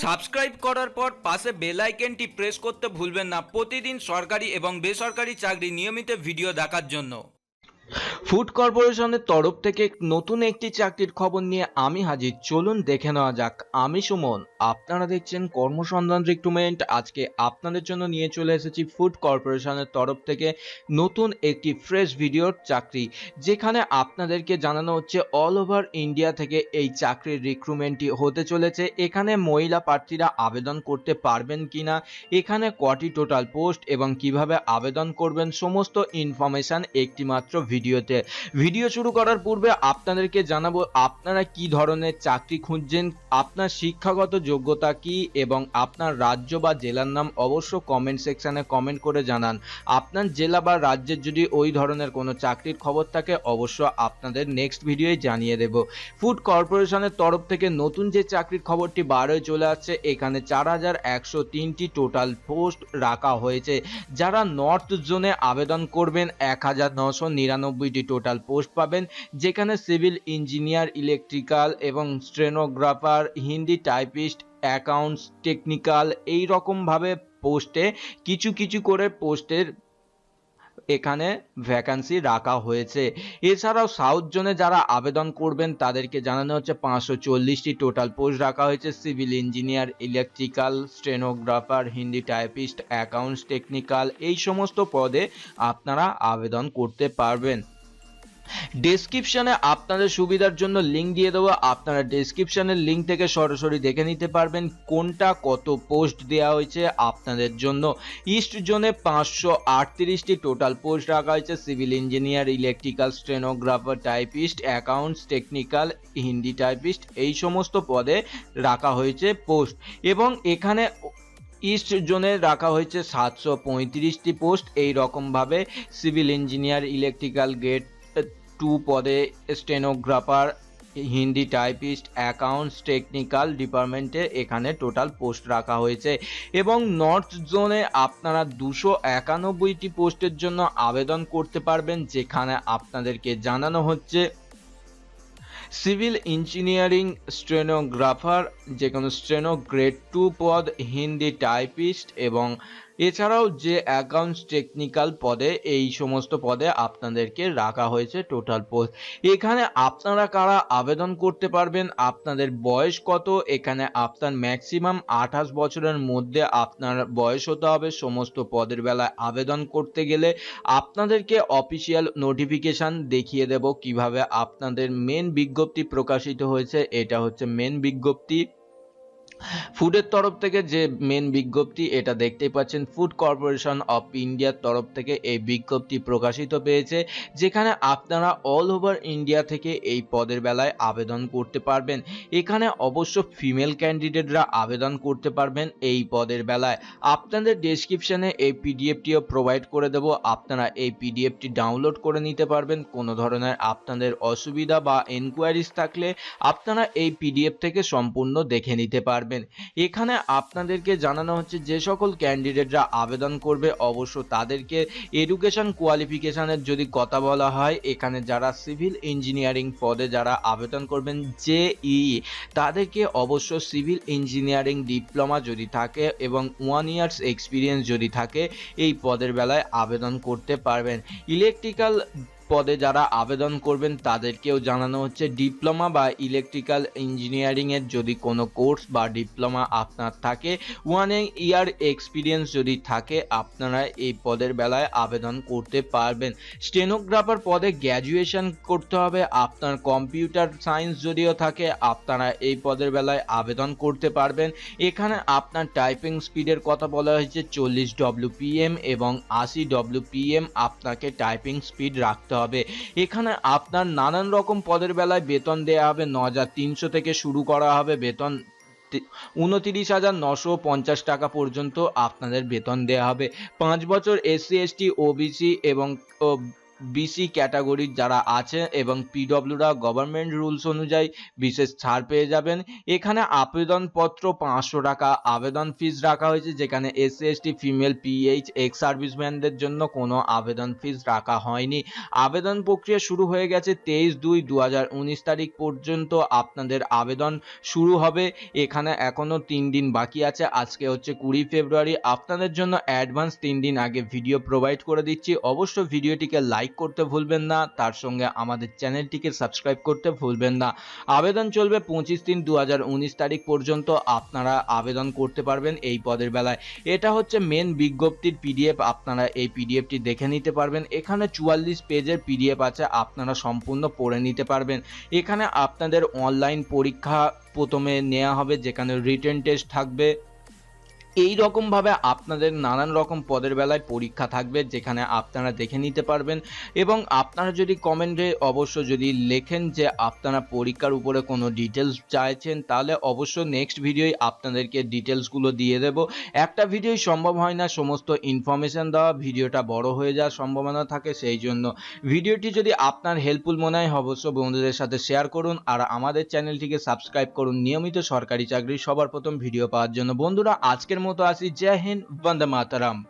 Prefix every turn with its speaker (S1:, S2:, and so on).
S1: Subscribe করার পর পাশে বেল আইকনটি প্রেস করতে ভুলবেন না। প্রতিদিন সরকারি এবং বেসরকারি চাকরি নিয়মিত ভিডিও দেখার জন্য। ফুড কর্পোরেশনের তরফ থেকে নতুন একটি চাকরির খবর নিয়ে আমি হাজির। চলুন দেখে নেওয়া যাক। আমি সুমন, আপনারা দেখছেন কর্মসন্ধান রিক্রুটমেন্ট আজকে আপনাদের জন্য নিয়ে চলে এসেছি ফুড কর্পোরেশনের তরফ থেকে নতুন একটি ফ্রেশ ভিডিওর চাকরি, যেখানে আপনাদেরকে জানানো হচ্ছে অল ওভার ইন্ডিয়া থেকে এই চাকরির রিক্রুটমেন্টটি হতে চলেছে। এখানে মহিলা প্রার্থীরা আবেদন করতে পারবেন কিনা, এখানে কটি টোটাল পোস্ট এবং কীভাবে আবেদন করবেন, সমস্ত ইনফরমেশন একটি মাত্র ভিডিওতে ভিডিও শুরু করার পূর্বে আপনাদেরকে জানাব, আপনারা কি ধরনের চাকরি খুঁজছেন? আপনার শিক্ষাগত যোগ্যতা কি? এবং আপনার রাজ্য বা জেলার নাম অবশ্য কমেন্ট সেকশনে কমেন্ট করে জানান। আপনার জেলা বা রাজ্যের যদি ওই ধরনের কোনো চাকরির খবর থাকে, অবশ্য আপনাদের নেক্সট ভিডিওয়ে জানিয়ে দেব। ফুড কর্পোরেশনের তরফ থেকে নতুন যে চাকরির খবরটি বার হয়ে চলে আসছে, এখানে চার হাজার একশো তিনটি টোটাল পোস্ট রাখা হয়েছে। যারা নর্থ জোনে আবেদন করবেন, এক হাজার নশো নিরানব্বইটি টোটাল পোস্ট পাবেন, যেখানে সিভিল ইঞ্জিনিয়ার, ইলেকট্রিক্যাল এবং stenographer, Hindi typist, accounts, technical এই রকমভাবে পোস্টে কিছু কিছু করে পোস্টের এখানে ভ্যাকান্সি রাখা হয়েছে। এছাড়াও সাউথ জোনে যারা আবেদন করবেন, তাদেরকে জানানো হচ্ছে পাঁচশো চল্লিশটি টোটাল পোস্ট রাখা হয়েছে, civil engineer, electrical, stenographer, Hindi typist, accounts, technical এই সমস্ত পদে আপনারা আবেদন করতে পারবেন। ডেসক্রিপশনে আপনাদের সুবিধার জন্য লিঙ্ক দিয়ে দেবো। আপনারা ডেসক্রিপশনের লিঙ্ক থেকে সরাসরি দেখে নিতে পারবেন কোনটা, কত পোস্ট দেওয়া হয়েছে আপনাদের জন্য। ইস্ট জোনে পাঁচশো আটত্রিশটি টোটাল পোস্ট রাখা হয়েছে। Civil engineer electrical stenographer typist accounts technical Hindi typist এই সমস্ত পদে রাখা হয়েছে পোস্ট এবং এখানে ইস্ট জোনে রাখা হয়েছে সাতশো পঁয়ত্রিশটি পোস্ট এই রকমভাবে সিভিল ইঞ্জিনিয়ার ইলেকট্রিক্যাল গেট টু পদে stenographer, Hindi typist, accounts technical ডিপার্টমেন্টে এখানে টোটাল পোস্ট রাখা হয়েছে এবং নর্থ জোনে আপনারা দুশো একানব্বইটি পোস্টের জন্য আবেদন করতে পারবেন, যেখানে আপনাদেরকে জানানো হচ্ছে সিভিল ইঞ্জিনিয়ারিং স্টেনোগ্রাফার যে কোনো স্টেনো গ্রেড টু পদ, হিন্দি টাইপিস্ট এবং এছাড়াও যে অ্যাকাউন্টস টেকনিক্যাল পদে, এই সমস্ত পদে আপনাদেরকে রাখা হয়েছে টোটাল পোস্ট এখানে আপনারা কারা আবেদন করতে পারবেন, আপনাদের বয়স কত, এখানে আপনার ম্যাক্সিমাম আঠাশ বছরের মধ্যে আপনার বয়স হতে হবে সমস্ত পদের বেলায় আবেদন করতে গেলে। আপনাদেরকে অফিসিয়াল নোটিফিকেশন দেখিয়ে দেব কীভাবে আপনাদের মেন বিজ্ঞপ্তি প্রকাশিত হয়েছে, এটা হচ্ছে মেন বিজ্ঞপ্তি। ফুডের তরফ থেকে যে মেন বিজ্ঞপ্তি, এটা দেখতেই পাচ্ছেন ফুড কর্পোরেশন অফ ইন্ডিয়ার তরফ থেকে এই বিজ্ঞপ্তি প্রকাশিত পেয়েছে, যেখানে আপনারা অল ওভার ইন্ডিয়া থেকে এই পদের বেলায় আবেদন করতে পারবেন। এখানে অবশ্য ফিমেল ক্যান্ডিডেটরা আবেদন করতে পারবেন এই পদের বেলায়। আপনাদের ডেসক্রিপশনে এই পিডিএফটিও প্রোভাইড করে দেব, আপনারা এই পিডিএফটি ডাউনলোড করে নিতে পারবেন, কোনো ধরনের আপনাদের অসুবিধা বা এনকোয়ারিজ থাকলে আপনারা এই পিডিএফ থেকে সম্পূর্ণ দেখে নিতে পারবেন। এখানে আপনাদেরকে জানানো হচ্ছে যে সকল ক্যান্ডিডেটরা আবেদন করবে, অবশ্য তাদেরকে এডুকেশন কোয়ালিফিকেশনের যদি কথা বলা হয়, এখানে যারা সিভিল ইঞ্জিনিয়ারিং পদে যারা আবেদন করবেন জেই তাদেরকে অবশ্য সিভিল ইঞ্জিনিয়ারিং ডিপ্লোমা যদি থাকে এবং ওয়ান ইয়ার্স এক্সপিরিয়েন্স যদি থাকে, এই পদের বেলায় আবেদন করতে পারবেন। ইলেকট্রিক্যাল পদে যারা আবেদন করবেন, তাদেরকেও জানানো হচ্ছে, ডিপ্লোমা বা ইলেকট্রিক্যাল ইঞ্জিনিয়ারিংয়ের যদি কোনো কোর্স বা ডিপ্লোমা আপনার থাকে ওয়ান ইয়ার এক্সপিরিয়েন্স যদি থাকে, আপনারা এই পদের বেলায় আবেদন করতে পারবেন। স্টেনোগ্রাফার পদে গ্র্যাজুয়েশন করতে হবে, আপনার কম্পিউটার সায়েন্স যদিও থাকে, আপনারা এই পদের বেলায় আবেদন করতে পারবেন। এখানে আপনার টাইপিং স্পিডের কথা বলা হয়েছে, চল্লিশ ডব্লিউপিএম এবং আশি ডব্লিউপিএম আপনাকে টাইপিং স্পিড রাখতে হবে। এখানে আপনার নানান রকম পদের বেলায় বেতন দেওয়া হবে ন হাজার তিনশো থেকে শুরু করা হবে। বেতন উনতিরিশ হাজার নশো পঞ্চাশ টাকা পর্যন্ত আপনাদের বেতন দেওয়া হবে। পাঁচ বছর এসসি, এসটি, ওবিসি এবং বিসি ক্যাটাগরির যারা আছে এবং পিডব্লিউরা গভর্নমেন্ট রুলস অনুযায়ী বিশেষ ছাড় পেয়ে যাবেন। এখানে আবেদনপত্র পাঁচশো টাকা, আবেদন ফিস রাখা হয়েছে, যেখানে SC ST female PH ex সার্ভিসম্যানদের জন্য কোনো আবেদন ফিস রাখা হয়নি। আবেদন প্রক্রিয়া শুরু হয়ে গেছে তেইশ দুই দু তারিখ পর্যন্ত আপনাদের আবেদন শুরু হবে। এখানে এখনও তিন দিন বাকি আছে, আজকে হচ্ছে কুড়ি ফেব্রুয়ারি। আপনাদের জন্য অ্যাডভান্স তিন দিন আগে ভিডিও প্রোভাইড করে দিচ্ছি। অবশ্য ভিডিওটিকে লাইক করতে ভুলবেন না। তার সঙ্গে আমাদের চ্যানেলটিকে সাবস্ক্রাইব করতে ভুলবেন না। আবেদন চলবে পঁচিশ তিন দু তারিখ পর্যন্ত। আপনারা আবেদন করতে পারবেন এই পদের বেলায়। এটা হচ্ছে মেন বিজ্ঞপ্তির পিডিএফ আপনারা এই পিডিএফটি দেখে নিতে পারবেন। এখানে চুয়াল্লিশ পেজের পিডিএফ আছে। আপনারা সম্পূর্ণ পড়ে নিতে পারবেন। এখানে আপনাদের অনলাইন পরীক্ষা প্রথমে নেওয়া হবে, যেখানে রিটেন টেস্ট থাকবে। এই রকমভাবে আপনাদের নানান রকম পদের বেলায় পরীক্ষা থাকবে যেখানে আপনারা দেখে নিতে পারবেন এবং আপনারা যদি কমেন্টে অবশ্য যদি লেখেন যে আপনারা পরীক্ষার উপরে কোনো ডিটেলস চাইছেন, তাহলে অবশ্য নেক্সট ভিডিওই আপনাদেরকে ডিটেলসগুলো দিয়ে দেব। একটা ভিডিওই সম্ভব হয় না, সমস্ত ইনফরমেশন দেওয়া ভিডিওটা বড় হয়ে যাওয়ার সম্ভাবনা থাকে, সেই জন্য ভিডিওটি যদি আপনার হেল্পফুল মনে হয়, অবশ্য বন্ধুদের সাথে শেয়ার করুন আর আমাদের চ্যানেলটিকে সাবস্ক্রাইব করুন। নিয়মিত সরকারি চাকরির সবার প্রথম ভিডিও পাওয়ার জন্য। বন্ধুরা, আজকের मुतासी जय हिंद वंद मातरम।